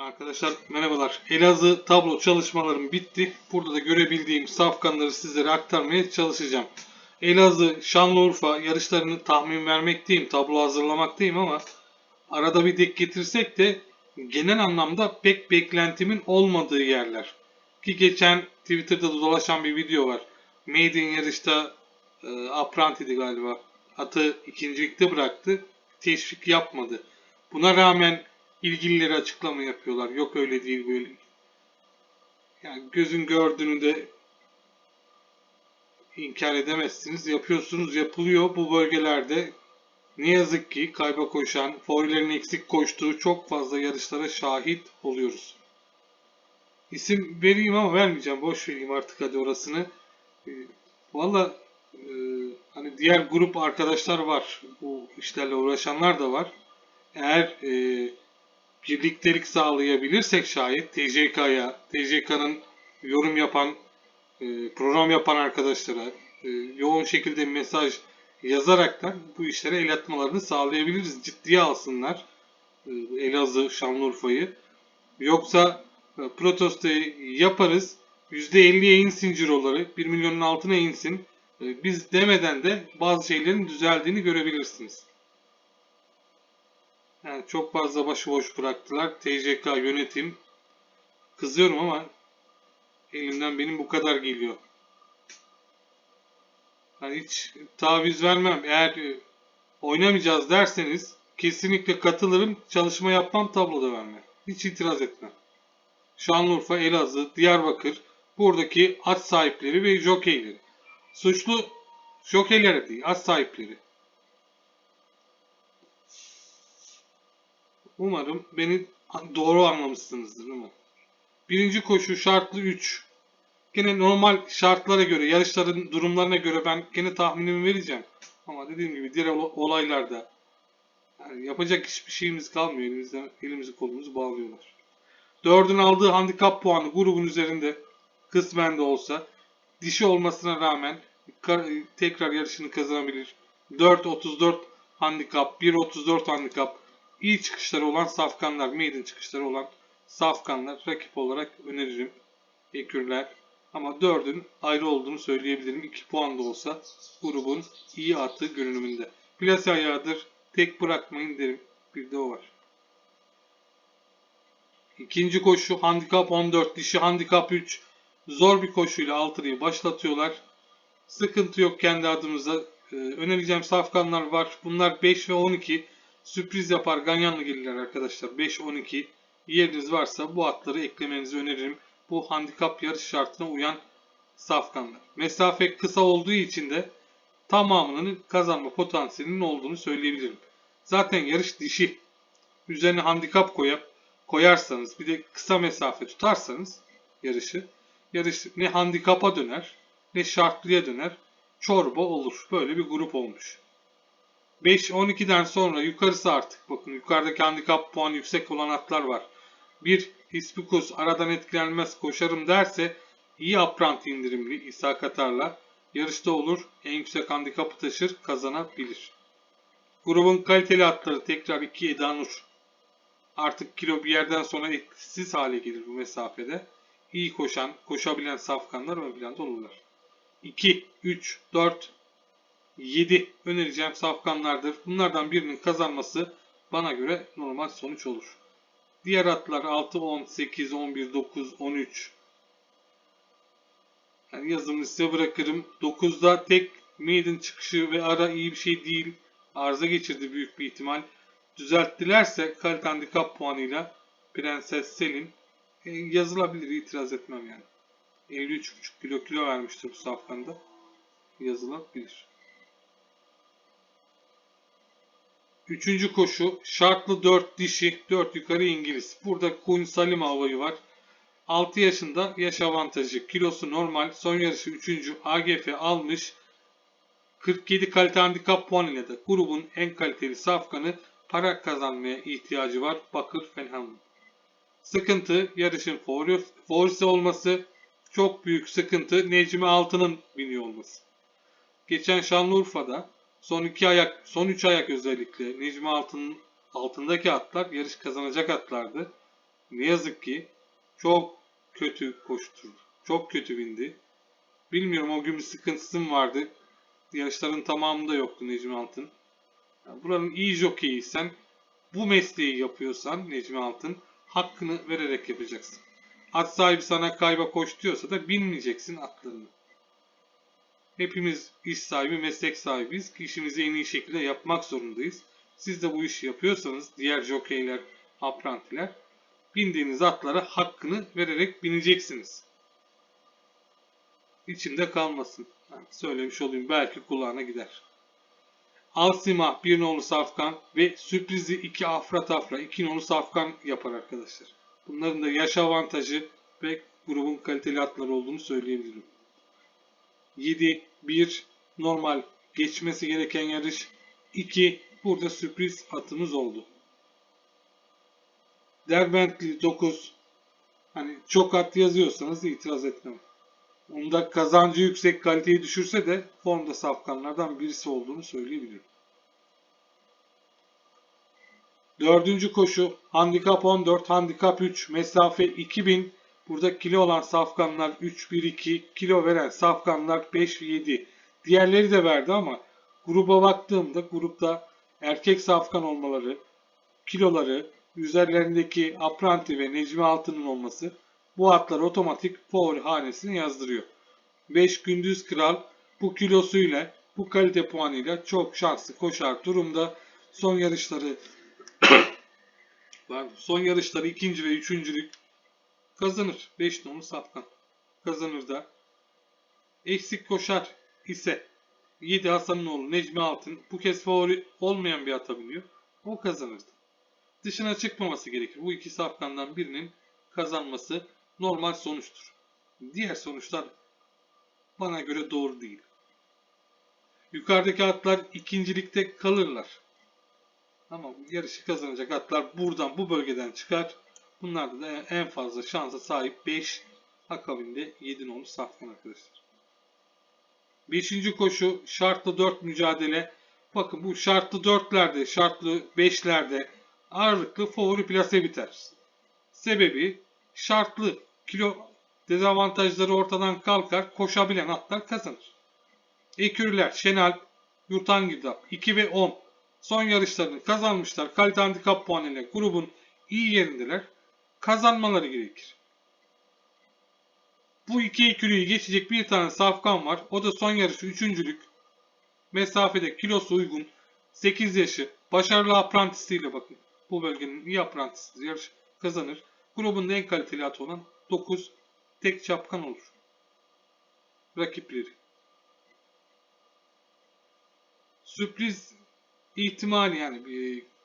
Arkadaşlar merhabalar. Elazığ tablo çalışmalarım bitti. Burada da görebildiğim safkanları sizlere aktarmaya çalışacağım. Elazığ, Şanlıurfa yarışlarını tahmin vermekteyim, tablo hazırlamaktayım ama arada bir dek getirsek de genel anlamda pek beklentimin olmadığı yerler. Ki geçen Twitter'da da dolaşan bir video var. Made in yarışta e, Apprentice'di galiba. Atı ikincilikte bıraktı. Teşvik yapmadı. Buna rağmen ilgilileri açıklama yapıyorlar. Yok öyle değil böyle. Yani gözün gördüğünü de inkar edemezsiniz. Yapıyorsunuz, yapılıyor bu bölgelerde. Ne yazık ki kayba koşan, favorilerin eksik koştuğu çok fazla yarışlara şahit oluyoruz. İsim vereyim ama vermeyeceğim. Boş vereyim artık hadi orasını. Ee, Valla e, hani diğer grup arkadaşlar var. Bu işlerle uğraşanlar da var. Eğer e, birliktelik sağlayabilirsek şayet TCK'ya, TCK'nın yorum yapan, e, program yapan arkadaşlara e, yoğun şekilde mesaj yazaraktan bu işlere el atmalarını sağlayabiliriz. Ciddiye alsınlar e, Elazığ, Şanlıurfa'yı. Yoksa protestoyu yaparız. %50'ye insin ciroları, 1 milyonun altına insin. Biz demeden de bazı şeylerin düzeldiğini görebilirsiniz. Yani çok fazla başıboş bıraktılar. TCK yönetim. Kızıyorum ama elimden benim bu kadar geliyor. Yani hiç taviz vermem. Eğer e, oynamayacağız derseniz kesinlikle katılırım. Çalışma yapmam, tabloda vermem. Hiç itiraz etmem. Şanlıurfa, Elazığ, Diyarbakır buradaki at sahipleri ve jokeyleri. Suçlu jokeyler değil, at sahipleri. Umarım beni doğru anlamışsınızdır mi? Birinci koşu şartlı 3. Gene normal şartlara göre, yarışların durumlarına göre ben gene tahminimi vereceğim. Ama dediğim gibi diğer ol- olaylarda yani yapacak hiçbir şeyimiz kalmıyor. Elimizden, elimizi kolumuzu bağlıyorlar. Dördün aldığı handikap puanı grubun üzerinde kısmen de olsa dişi olmasına rağmen tekrar yarışını kazanabilir. 4.34 handikap, 1.34 handikap iyi çıkışları olan safkanlar, maiden çıkışları olan safkanlar rakip olarak öneririm. Ekürler. Ama dördün ayrı olduğunu söyleyebilirim. 2 puan da olsa grubun iyi attığı görünümünde. Plase ayağıdır. Tek bırakmayın derim. Bir de o var. İkinci koşu handikap 14, dişi handikap 3. Zor bir koşuyla altılıyı başlatıyorlar. Sıkıntı yok kendi adımıza. Ee, önereceğim safkanlar var. Bunlar 5 ve 12. Sürpriz yapar ganyanlı gelirler arkadaşlar. 5-12. Yeriniz varsa bu atları eklemenizi öneririm. Bu handikap yarış şartına uyan safkanlar. Mesafe kısa olduğu için de tamamının kazanma potansiyelinin olduğunu söyleyebilirim. Zaten yarış dişi. Üzerine handikap koyup koyarsanız bir de kısa mesafe tutarsanız yarışı yarış ne handikapa döner ne şartlıya döner çorba olur. Böyle bir grup olmuş. 5-12'den sonra yukarısı artık bakın yukarıdaki handikap puanı yüksek olan atlar var. Bir Hispikus aradan etkilenmez koşarım derse iyi apranti indirimli İsa Katar'la yarışta olur. En yüksek handikapı taşır kazanabilir. Grubun kaliteli atları tekrar 2 Edanur. Artık kilo bir yerden sonra etkisiz hale gelir bu mesafede. İyi koşan, koşabilen safkanlar ön planda olurlar. 2, 3, 4, 7 önereceğim safkanlardır. Bunlardan birinin kazanması bana göre normal sonuç olur. Diğer atlar 6, 10, 8, 11, 9, 13. Yani yazımını size bırakırım. 9'da tek maiden çıkışı ve ara iyi bir şey değil. Arıza geçirdi büyük bir ihtimal. Düzelttilerse kalite handikap puanıyla Prenses Selin e, yazılabilir itiraz etmem yani. 53,5 kilo kilo vermiştir bu safkanda. Yazılabilir. Üçüncü koşu şartlı 4 dişi 4 yukarı İngiliz. Burada Queen Salim havayı var. 6 yaşında yaş avantajı. Kilosu normal. Son yarışı 3. AGF almış. 47 kalite handikap puanı ile de grubun en kaliteli safkanı para kazanmaya ihtiyacı var. Bakır Fenham. Sıkıntı yarışın favori- favorisi olması. Çok büyük sıkıntı Necmi Altın'ın biniyor olması. Geçen Şanlıurfa'da son iki ayak, son üç ayak özellikle Necmi Altın'ın altındaki atlar yarış kazanacak atlardı. ne yazık ki çok kötü koşturdu. Çok kötü bindi. Bilmiyorum o gün bir sıkıntısı mı vardı. Yarışların tamamında yoktu Necmi Altın. Yani buranın iyi jokeyiysen, bu mesleği yapıyorsan Necmi Altın hakkını vererek yapacaksın. At sahibi sana kayba koş diyorsa da binmeyeceksin atlarını. Hepimiz iş sahibi, meslek sahibiyiz. İşimizi en iyi şekilde yapmak zorundayız. Siz de bu işi yapıyorsanız diğer jokeyler, aprantiler bindiğiniz atlara hakkını vererek bineceksiniz. İçimde kalmasın. Yani söylemiş olayım belki kulağına gider. Alsima bir nolu safkan ve sürprizi iki afra tafra iki nolu safkan yapar arkadaşlar. Bunların da yaş avantajı ve grubun kaliteli atları olduğunu söyleyebilirim. 7 1 normal geçmesi gereken yarış 2 burada sürpriz atımız oldu. Derbentli 9 hani çok at yazıyorsanız itiraz etmem. Onda kazancı yüksek kaliteyi düşürse de formda safkanlardan birisi olduğunu söyleyebilirim. Dördüncü koşu handikap 14, handikap 3, mesafe 2000. Burada kilo olan safkanlar 3-1-2, kilo veren safkanlar 5-7. Diğerleri de verdi ama gruba baktığımda grupta erkek safkan olmaları, kiloları, üzerlerindeki Apranti ve Necmi Altın'ın olması bu atlar otomatik favori hanesine yazdırıyor. 5 Gündüz Kral bu kilosuyla, bu kalite puanıyla çok şanslı koşar durumda. Son yarışları son yarışları ikinci ve üçüncülük kazanır. 5 nolu safkan kazanır da. Eksik koşar ise 7 Hasanoğlu, Necmi Altın bu kez favori olmayan bir ata biniyor. O kazanırdı. Dışına çıkmaması gerekir. Bu iki safkandan birinin kazanması normal sonuçtur. Diğer sonuçlar bana göre doğru değil. Yukarıdaki atlar ikincilikte kalırlar. Ama yarışı kazanacak atlar buradan bu bölgeden çıkar. Bunlarda da en fazla şansa sahip 5 akabinde 7 nolu safkan arkadaşlar. Beşinci koşu şartlı 4 mücadele. Bakın bu şartlı 4'lerde, şartlı 5'lerde ağırlıklı favori plase biter. Sebebi şartlı kilo dezavantajları ortadan kalkar, koşabilen atlar kazanır. Ekürüler, Şenal, Yurtan Girdap 2 ve 10 son yarışlarını kazanmışlar. Kalite handikap puanıyla grubun iyi yerindeler. Kazanmaları gerekir. Bu iki ekürüyü geçecek bir tane safkan var. O da son yarışı üçüncülük. Mesafede kilosu uygun. 8 yaşı. Başarılı aprantisiyle bakın. Bu bölgenin iyi aprantisi yarış kazanır. Grubun en kaliteli atı olan 9 tek çapkan olur. Rakipleri. Sürpriz ihtimali yani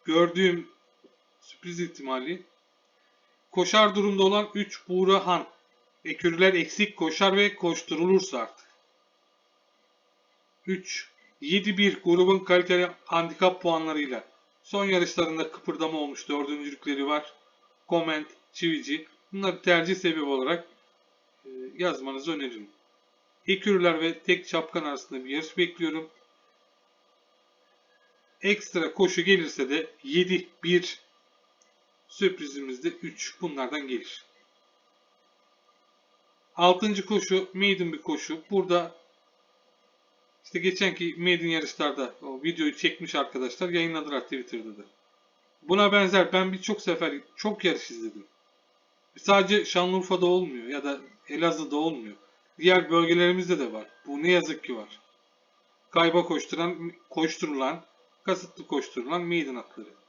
gördüğüm sürpriz ihtimali koşar durumda olan 3 Buğra Han. Ekürüler eksik koşar ve koşturulursa artık. 3. 7-1 grubun kaliteli handikap puanlarıyla son yarışlarında kıpırdama olmuş. Dördüncülükleri var. Comment, Çivici. Bunları tercih sebebi olarak e, yazmanızı öneririm. Ekürüler ve tek çapkan arasında bir yarış bekliyorum. Ekstra koşu gelirse de 7-1 sürprizimizde 3 bunlardan gelir. Altıncı koşu maiden bir koşu. Burada işte geçenki maiden yarışlarda o videoyu çekmiş arkadaşlar yayınladılar Twitter'da da. Buna benzer ben birçok sefer çok yarış izledim. Sadece Şanlıurfa'da olmuyor ya da Elazığ'da olmuyor. Diğer bölgelerimizde de var. Bu ne yazık ki var. Kayba koşturan, koşturulan, kasıtlı koşturulan maiden atları.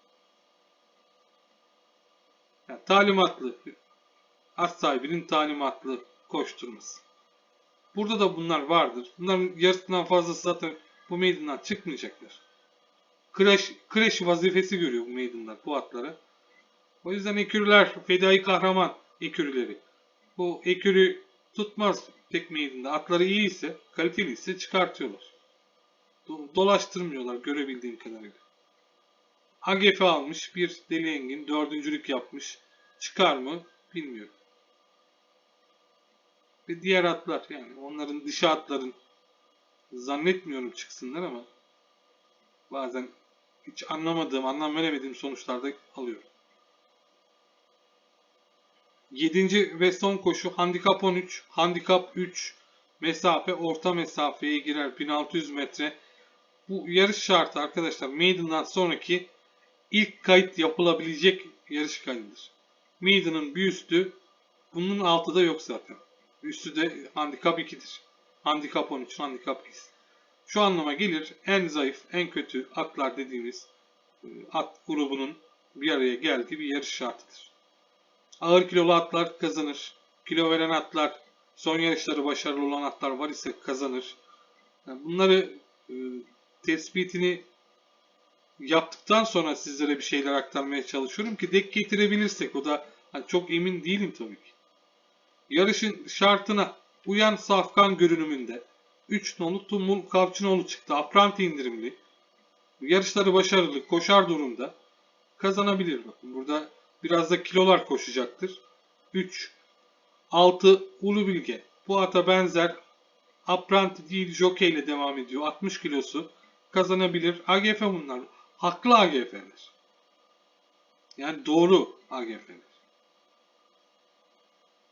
Yani talimatlı, at sahibinin talimatlı koşturması. Burada da bunlar vardır. Bunların yarısından fazlası zaten bu meydandan çıkmayacaklar. Crash, crash vazifesi görüyor bu meydanlar bu atlara. O yüzden ekürüler, fedai kahraman ekürüleri. Bu ekürü tutmaz tek meydanda. Atları iyi ise, kaliteli ise çıkartıyorlar. Dolaştırmıyorlar görebildiğim kadarıyla. AGF almış bir Deli Engin dördüncülük yapmış. Çıkar mı bilmiyorum. Ve diğer atlar yani onların dişi atların zannetmiyorum çıksınlar ama bazen hiç anlamadığım, anlam veremediğim sonuçlarda alıyorum. 7. ve son koşu handikap 13, handikap 3, mesafe orta mesafeye girer 1600 metre. Bu yarış şartı arkadaşlar Maiden'dan sonraki ilk kayıt yapılabilecek yarış kaydıdır. Maiden'ın bir üstü bunun altı da yok zaten. Üstü de handikap 2'dir. Handikap 13, handikap 2. Şu anlama gelir en zayıf, en kötü atlar dediğimiz e, at grubunun bir araya geldiği bir yarış şartıdır. Ağır kilolu atlar kazanır. Kilo veren atlar, son yarışları başarılı olan atlar var ise kazanır. Bunları e, tespitini yaptıktan sonra sizlere bir şeyler aktarmaya çalışıyorum ki dek getirebilirsek o da hani çok emin değilim tabii ki. Yarışın şartına uyan safkan görünümünde 3 nolu Tumul Kavçınoğlu çıktı. Apranti indirimli. Yarışları başarılı, koşar durumda. Kazanabilir. Bakın burada biraz da kilolar koşacaktır. 3. 6. Ulu Bilge. Bu ata benzer. Apranti değil jockey ile devam ediyor. 60 kilosu. Kazanabilir. AGF bunlar. Haklı AGF'ler. Yani doğru AGF'ler.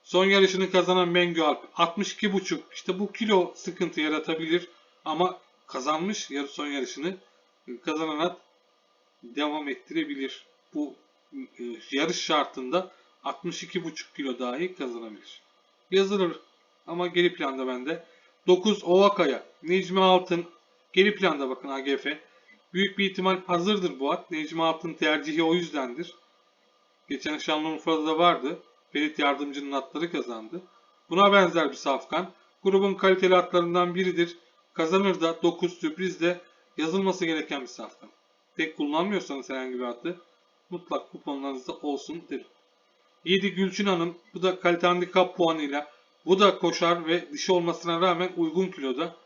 Son yarışını kazanan Mengü Alp 62,5 işte bu kilo sıkıntı yaratabilir ama kazanmış yarı son yarışını kazanan at devam ettirebilir. Bu e, yarış şartında 62,5 kilo dahi kazanabilir. Yazılır ama geri planda bende. 9 Ovakaya, Necmi Altın geri planda bakın AGF. Büyük bir ihtimal hazırdır bu at. Necmi Altın tercihi o yüzdendir. Geçen Şanlıurfa'da da vardı. Ferit Yardımcı'nın atları kazandı. Buna benzer bir safkan. Grubun kaliteli atlarından biridir. Kazanır da 9 sürpriz de yazılması gereken bir safkan. Tek kullanmıyorsanız herhangi bir atı mutlak kuponlarınızda olsun derim. 7 Gülçin Hanım. Bu da kalite handikap puanıyla. Bu da koşar ve dişi olmasına rağmen uygun kiloda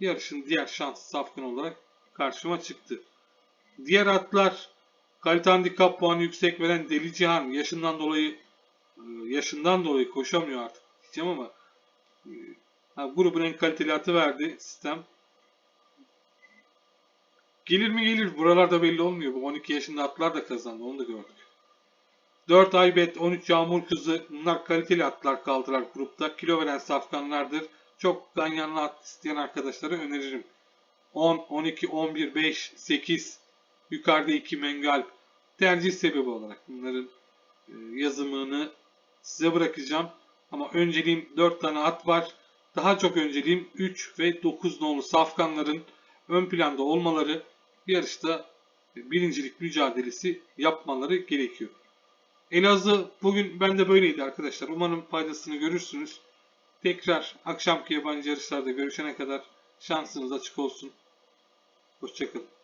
yarışın diğer şanslı safkan olarak karşıma çıktı. Diğer atlar kalite handikap puanı yüksek veren Deli Cihan yaşından dolayı e, yaşından dolayı koşamıyor artık diyeceğim ama e, ha, grubun en kaliteli atı verdi sistem. Gelir mi gelir buralarda belli olmuyor. Bu 12 yaşında atlar da kazandı onu da gördük. 4 Aybet, 13 Yağmur Kızı bunlar kaliteli atlar kaldılar grupta. Kilo veren safkanlardır. Çok ganyanlı at isteyen arkadaşlara öneririm. 10, 12, 11, 5, 8 yukarıda 2 Mengal tercih sebebi olarak bunların e, yazımını size bırakacağım. Ama önceliğim 4 tane at var. Daha çok önceliğim 3 ve 9 nolu safkanların ön planda olmaları yarışta birincilik mücadelesi yapmaları gerekiyor. Elazığ bugün bende böyleydi arkadaşlar. Umarım faydasını görürsünüz. Tekrar akşamki yabancı yarışlarda görüşene kadar şansınız açık olsun. Hoşçakalın.